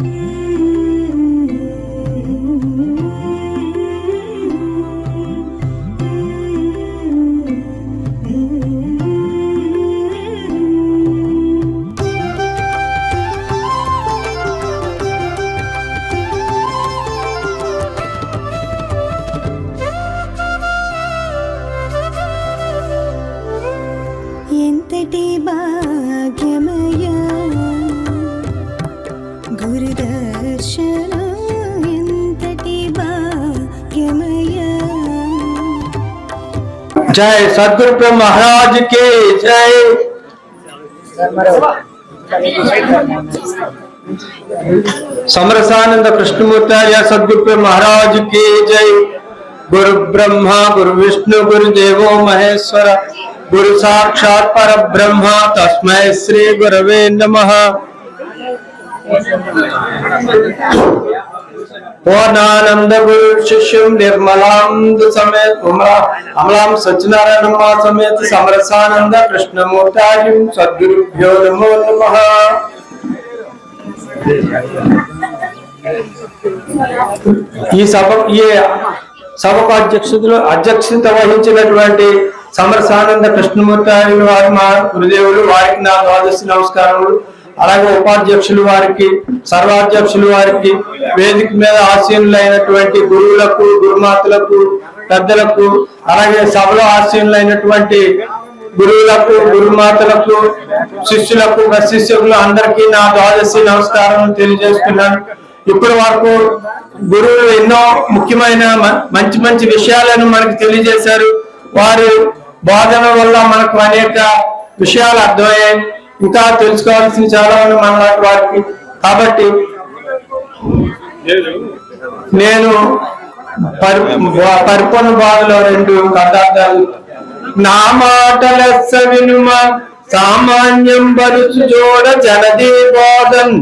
Mm-hmm. जय सदगुरु ब्रह्म महाराज के जय। समरसानंद कृष्णमूर्ति आर्य सदगुरु ब्रह्म महाराज की जय। गुरु ब्रह्मा, गुरु विष्णु, गुरु देवो महेश्वर। गुरु साक्षात पर ब्रह्म तस्मै श्री गुरवे नमः। పూర్ణానంద గురు శిష్యం నిర్మలాంద సమేత సత్యనారాయణ సమేత సమరసానంద కృష్ణమూర్తాయం సద్గురుభ్యో ఈ సభ ఈ సభకు అధ్యక్షతలు అధ్యక్షత వహించినటువంటి సమరసానంద కృష్ణమూర్తి వారి మా గురుదేవులు వారికి నా ద్వాదశి నమస్కారములు. అలాగే ఉపాధ్యక్షులు వారికి సర్వాధ్యక్షులు వారికి వేదిక మీద ఆశీనులైనటువంటి గురువులకు గురుమాతలకు పెద్దలకు అలాగే సభలో ఆశీనులైనటువంటి గురువులకు గురుమాతలకు శిష్యులకు శిష్యులు అందరికీ నా ద్వాదశి నమస్కారం తెలియజేస్తున్నాను. ఇప్పటి వరకు గురువులు ఎన్నో ముఖ్యమైన మ- మంచి మంచి విషయాలను మనకు తెలియజేశారు. వారి బోధన వల్ల మనకు అనేక విషయాలు అర్థమయ్యాయి. ఇంకా తెలుసుకోవాల్సిన చాలా ఉంది మన లాంటి వారికి. కాబట్టి నేను పరిపూర్ణ బాధలో రెండు కథార్థాలు నా మాటలెస్స వినుమ సామాన్యం బరుచు జోడ జనదీ బోధన్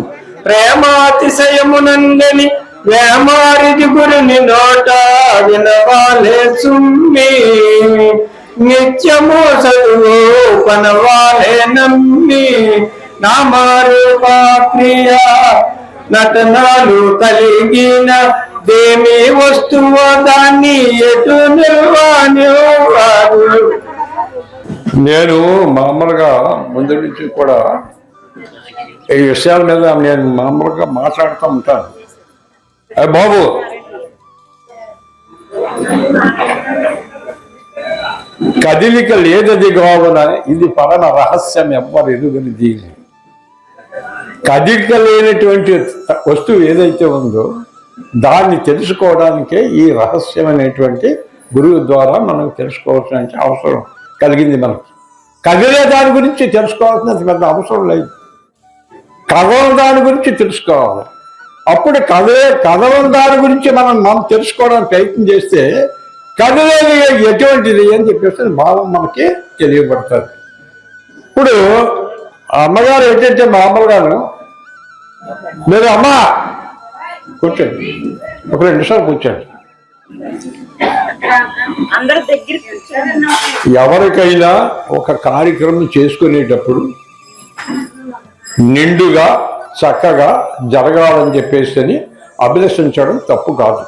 ప్రేమాతిశయమునందని వేమారిది గురుని నోట వినవాలే సుమ్మి. నిత్యము చదువు పనవాలే నమ్మి నామారూపా క్రియ నటనాలు కలిగిన దేమి వస్తువు దాన్ని ఎటు నిర్వాణివారు నేను మామూలుగా ముందు నుంచి కూడా ఈ విషయాల మీద నేను మామూలుగా మాట్లాడుతూ ఉంటాను. బాబు? కదిలిక లేదది కావున ఇది పరమ రహస్యం ఎవ్వరు ఎదుగుని దీని. కదిలిక లేనటువంటి వస్తువు ఏదైతే ఉందో దాన్ని తెలుసుకోవడానికే ఈ రహస్యం అనేటువంటి గురువు ద్వారా మనం తెలుసుకోవాల్సిన అవసరం కలిగింది మనకి. కదిలే దాని గురించి తెలుసుకోవాల్సినంత పెద్ద అవసరం లేదు. కథల దాని గురించి తెలుసుకోవాలి. అప్పుడు కథ కథల దాని గురించి మనం మనం తెలుసుకోవడానికి ప్రయత్నం చేస్తే కథలేది ఎటువంటిది అని చెప్పేసి భావం మనకి తెలియబడుతుంది ఇప్పుడు అమ్మగారు ఏంటంటే మామూలుగాను మీరు అమ్మ కూర్చోండి. ఒక రెండు నిమిషాలు కూర్చోండి. ఎవరికైనా ఒక కార్యక్రమం చేసుకునేటప్పుడు నిండుగా చక్కగా జరగాలని చెప్పేసి అని అభిలషించడం తప్పు కాదు.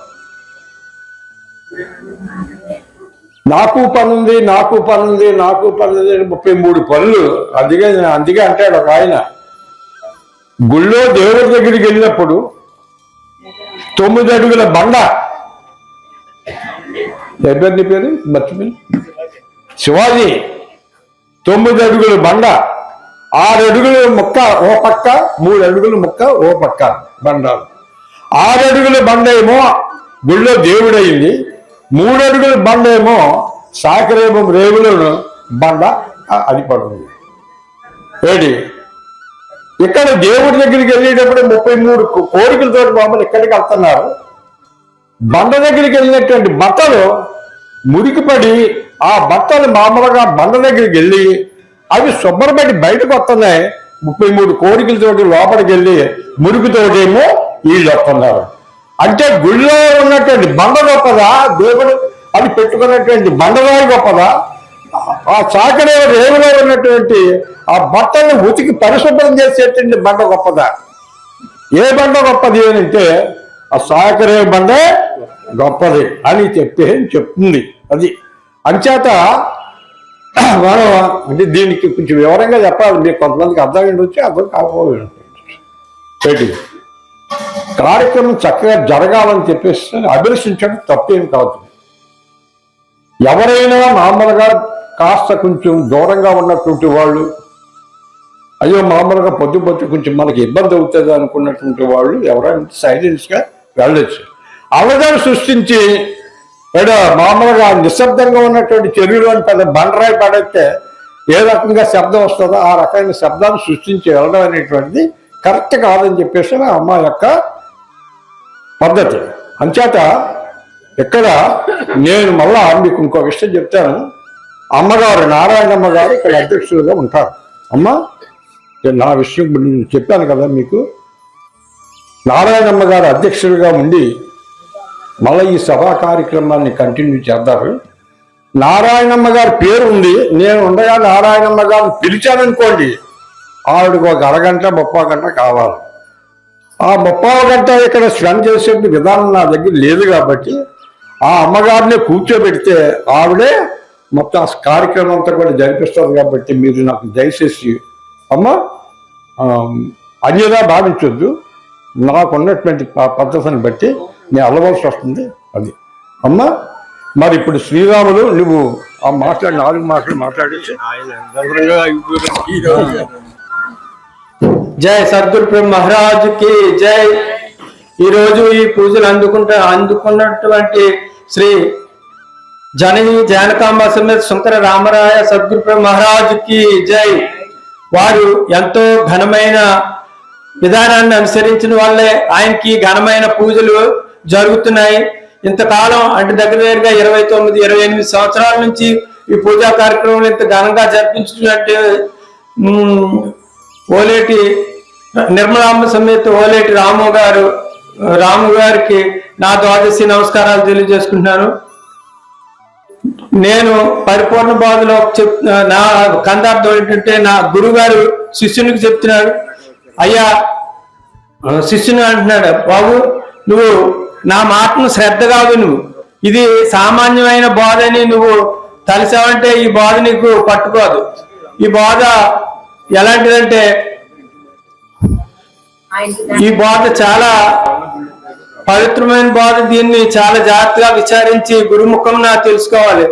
నాకు పనుంది నాకు పనుంది నాకు పనుంది అని ముప్పై మూడు పనులు. అందుకే అందుకే అంటాడు ఒక ఆయన. గుళ్ళో దేవుడి దగ్గరికి వెళ్ళినప్పుడు తొమ్మిది అడుగుల బండ. ఎవరిని పేరు మర్చిపోయి శివాజీ తొమ్మిది అడుగుల బండ. ఆరు అడుగుల ముక్క ఓ పక్క మూడు అడుగుల ముక్క ఓ పక్క బండాలు. ఆరు అడుగుల బండ ఏమో గుళ్ళో దేవుడయింది. మూడడుగుల బండేమో బండ ఏమో సాకరేమం రేవులను బండ ఆ- అది పడుతుంది. ఏంటి ఇక్కడ దేవుడి దగ్గరికి వెళ్ళేటప్పుడు ముప్పై మూడు కోరికలతో మామూలు ఇక్కడికి వెళ్తున్నారు. బండ దగ్గరికి వెళ్ళినటువంటి బట్టలు మురికిపడి ఆ బట్టలు మామూలుగా బండ దగ్గరికి వెళ్ళి అవి శుభ్రపడి బయటకు వస్తున్నాయి. ముప్పై మూడు కోరికలతోటి లోపలికి వెళ్ళి మురికితోటేమో వీళ్ళు వస్తున్నారు. అంటే గుడిలో ఉన్నటువంటి బండ గొప్పదా? దేవుడు అది పెట్టుకున్నటువంటి బండరాయి గొప్పదా? ఆ చాకడే రేవులో ఉన్నటువంటి ఆ బట్టల్ని ఉతికి పరిశుభ్రం చేసేటువంటి బండ గొప్పదా? ఏ బండ గొప్పది అని అంటే ఆ సాకరే బండే గొప్పది అని చెప్పి చెప్తుంది అది. అంచేత మనం అంటే దీనికి కొంచెం వివరంగా చెప్పాలి మీకు కొంతమందికి అర్థం వచ్చి అర్థం కాకపోయి కార్యక్రమం చక్కగా జరగాలని చెప్పేసి అభిలషించడం తప్పేం కాదు. ఎవరైనా మామూలుగా కాస్త కొంచెం దూరంగా ఉన్నటువంటి వాళ్ళు అయ్యో మామూలుగా పొద్దు పొద్దు కొంచెం మనకి ఇబ్బంది అవుతుంది అనుకున్నటువంటి వాళ్ళు ఎవరైనా సైలెన్స్గా వెళ్ళొచ్చు. అవగాహన సృష్టించి ఏదో మామూలుగా నిశ్శబ్దంగా ఉన్నటువంటి చెరువులోని పెద్ద బండరాయి పడైతే ఏ రకంగా శబ్దం వస్తుందో ఆ రకమైన శబ్దాన్ని సృష్టించి వెళ్ళడం అనేటువంటిది కరెక్ట్ కాదని చెప్పేసి అమ్మాయి అమ్మ యొక్క పద్ధతి. అంచేత ఇక్కడ నేను మళ్ళా మీకు ఇంకో విషయం చెప్తాను. అమ్మగారు నారాయణమ్మ గారు ఇక్కడ అధ్యక్షులుగా ఉంటారు. అమ్మ నేను నా విషయం చెప్పాను కదా మీకు. నారాయణమ్మ గారు అధ్యక్షులుగా ఉండి మళ్ళీ ఈ సభా కార్యక్రమాన్ని కంటిన్యూ చేద్దారు నారాయణమ్మ గారి పేరు ఉంది. నేను ఉండగా నారాయణమ్మ గారిని పిలిచాననుకోండి. ఆవిడకు ఒక అరగంట ముప్పై గంట కావాలి. ఆ ముప్పావు గంట ఇక్కడ స్పెండ్ చేసే విధానం నా దగ్గర లేదు కాబట్టి ఆ అమ్మగారిని కూర్చోబెడితే ఆవిడే మొత్తం ఆ కార్యక్రమం అంతా కూడా జరిపిస్తారు కాబట్టి మీరు నాకు దయచేసి అమ్మ అన్యదా భావించొద్దు. నాకున్నటువంటి ప- పద్ధతిని బట్టి నేను అలవాల్సి వస్తుంది అది. అమ్మ మరి ఇప్పుడు శ్రీరాములు నువ్వు ఆ మాట్లాడి నాలుగు మాటలు మాట్లాడేసి జై సద్గురు మహారాజుకి జై. ఈరోజు ఈ పూజలు అందుకుంట అందుకున్నటువంటి శ్రీ జనని జానకాంబ సమేత శంకర రామరాయ సద్గురు మహారాజుకి జై. వారు ఎంతో ఘనమైన విధానాన్ని అనుసరించిన వల్లే ఆయనకి ఘనమైన పూజలు జరుగుతున్నాయి. ఇంతకాలం అంటే దగ్గర దగ్గరగా ఇరవై తొమ్మిది ఇరవై ఎనిమిది సంవత్సరాల నుంచి ఈ పూజా కార్యక్రమం ఇంత ఘనంగా జరిపించినట్టు ఓలేటి నిర్మలాంబ సమేత ఓలేటి రాము గారు రాము గారికి నా ద్వాదశి నమస్కారాలు తెలియజేసుకుంటున్నాను. నేను పరిపూర్ణ బాధలో చెప్ నా కందార్థం ఏంటంటే నా గురుగారు శిష్యునికి చెప్తున్నాడు. అయ్యా శిష్యుని అంటున్నాడు బాబు నువ్వు నా మాటను శ్రద్ధగా విను ఇది సామాన్యమైన బాధని నువ్వు తలిసావంటే ఈ బాధ నీకు పట్టుకోదు. ఈ బాధ ఎలాంటిదంటే ఈ బాధ చాలా పవిత్రమైన బాధ. దీన్ని చాలా జాగ్రత్తగా విచారించి గురుముఖం తెలుసుకోవాలి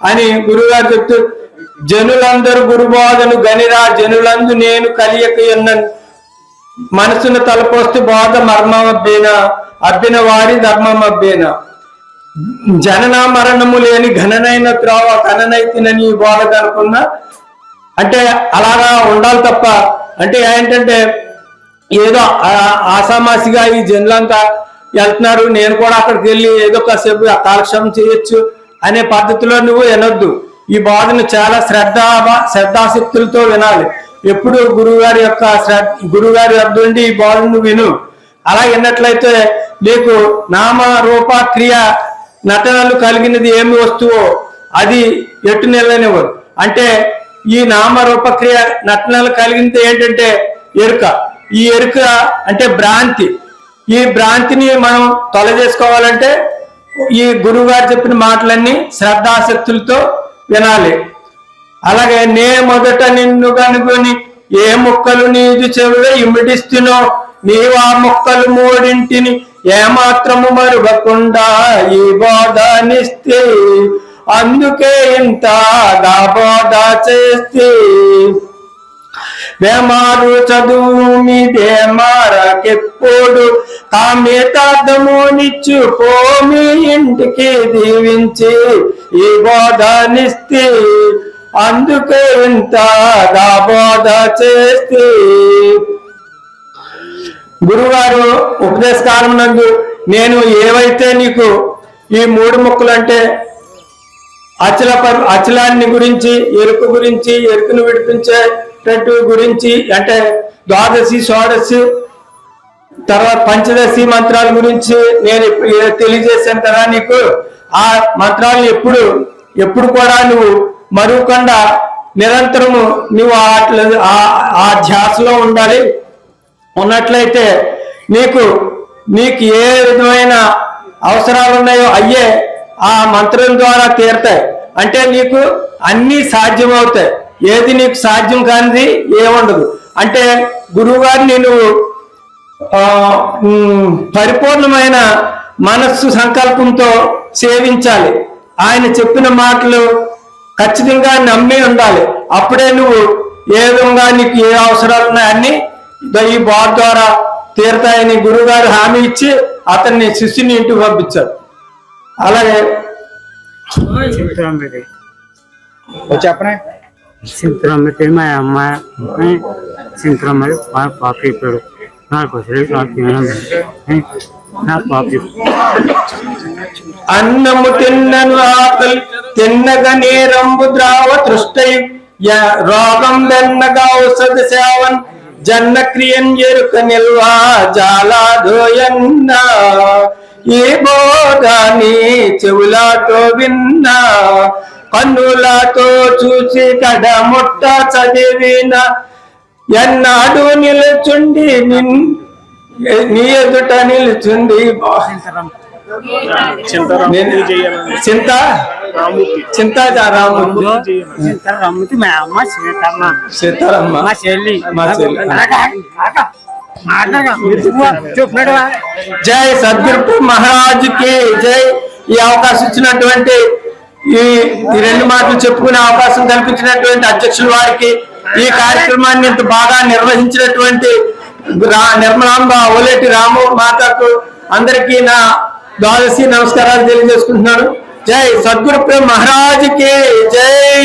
అని గురుగారు చెప్తూ జనులందరూ గురు గనిరా జనులందు నేను కలియక ఉన్నను మనసును తలపోస్తూ బోధ మర్మమబ్బేన అబ్బిన వారి ధర్మమబ్బేన. జనన మరణము లేని ఘననైన త్రోవ కననైతినని ఈ బోధ కనుకున్నా అంటే అలాగా ఉండాలి తప్ప అంటే ఏంటంటే ఏదో ఆసామాసిగా ఈ జనులంతా వెళ్తున్నారు నేను కూడా అక్కడికి వెళ్ళి ఏదో కాసేపు ఆ కాలక్షేపం చేయొచ్చు అనే పద్ధతిలో నువ్వు వినొద్దు. ఈ బాధను చాలా శ్రద్ధ శ్రద్ధాశక్తులతో వినాలి. ఎప్పుడు గురువుగారి యొక్క శ్రద్ధ గురువుగారి వద్ద నుండి ఈ బాధను విను. అలా విన్నట్లయితే నీకు నామ రూప క్రియ నటనలు కలిగినది ఏమి వస్తువో అది ఎట్టు నిలనివ్వదు అంటే ఈ నామరూపక్రియ నటనలు కలిగినది ఏంటంటే ఎరుక. ఈ ఎరుక అంటే భ్రాంతి. ఈ భ్రాంతిని మనం తొలగేసుకోవాలంటే ఈ గురువు గారు చెప్పిన మాటలన్నీ శ్రద్ధాశక్తులతో వినాలి. అలాగే నే మొదట నిన్ను కనుగొని ఏ ముక్కలు నీది చెవిలో ఇమిడిస్తునో నీవు ఆ ముక్కలు మూడింటిని ఏమాత్రము మరువకుండా ఈ బోధనిస్తే అందుకే ఇంత దాబోద చేస్తే వేమారు చదువు మీదే మారకెప్పుడు తామేతార్థము నిచ్చు పోమి ఇంటికి దీవించి ఈ బోధనిస్తే అందుకే ఇంత బోధ చేస్తే. గురువారు ఉపదేశకాలం నందు నేను ఏవైతే నీకు ఈ మూడు ముక్కలు అంటే అచల అచలాన్ని గురించి ఎరుకు గురించి ఎరుకును విడిపించేటట్టు గురించి అంటే ద్వాదశి షోడశి తర్వాత పంచదశి మంత్రాల గురించి నేను ఇప్పుడు తెలియజేశాను కదా నీకు ఆ మంత్రాలు ఎప్పుడు ఎప్పుడు కూడా నువ్వు మరువకుండా నిరంతరము నువ్వు అట్లా ఆ- ఆ ధ్యాసలో ఉండాలి. ఉన్నట్లయితే నీకు నీకు ఏ విధమైన అవసరాలు ఉన్నాయో అయ్యే ఆ మంత్రం ద్వారా తీరతాయి. అంటే నీకు అన్ని సాధ్యమవుతాయి. ఏది నీకు సాధ్యం కానిది ఏముండదు. అంటే గురువుగారిని నువ్వు పరిపూర్ణమైన మనస్సు సంకల్పంతో సేవించాలి. ఆయన చెప్పిన మాటలు ఖచ్చితంగా నమ్మి ఉండాలి. అప్పుడే నువ్వు ఏ విధంగా నీకు ఏ అవసరాలు ఉన్నాయన్నీ ఈ బార్ ద్వారా తీరుతాయని గురువుగారు హామీ ఇచ్చి అతన్ని శిష్యుని ఇంటికి పంపించారు. అలాగే చెప్పనే? మా అమ్మాయి. మా పాప చెప్పాడు. నాకు. నా పాప అన్నము తిన్నను ఆకలి తిన్నగా నేరంబు ద్రావ తృష్టై య- రోగం వెన్నగా ఔషధ సేవన్ జన్న క్రియం ఎరుక నిల్వా జాలాదోయన్న. ఈ బోధాని చెవులాతో విన్నా కన్నులతో చూసి కడ ముట్ట చదివిన ఎన్నాడు నిలుచుండి నిన్ నీ ఎదుట నిలుచుండి చింత? చింత రాము సింతరమ్మకి మా అమ్మ సీతమ్మ సీతారమ్మ మా చెల్లి. మా చెల్లి. చెప్పినాడు జై సద్గురు మహారాజ్కి జై. ఈ అవకాశం ఇచ్చినటువంటి ఈ రెండు మాటలు చెప్పుకునే అవకాశం కల్పించినటువంటి అధ్యక్షుల వారికి ఈ కార్యక్రమాన్ని ఇంత బాగా నిర్వహించినటువంటి నిర్మలాంబ ఓలేటి రాము మాతకు అందరికీ నా ద్వాదశి నమస్కారాలు తెలియజేసుకుంటున్నాను. జై సద్గురు ప్రేమ్ మహారాజ్కి జై.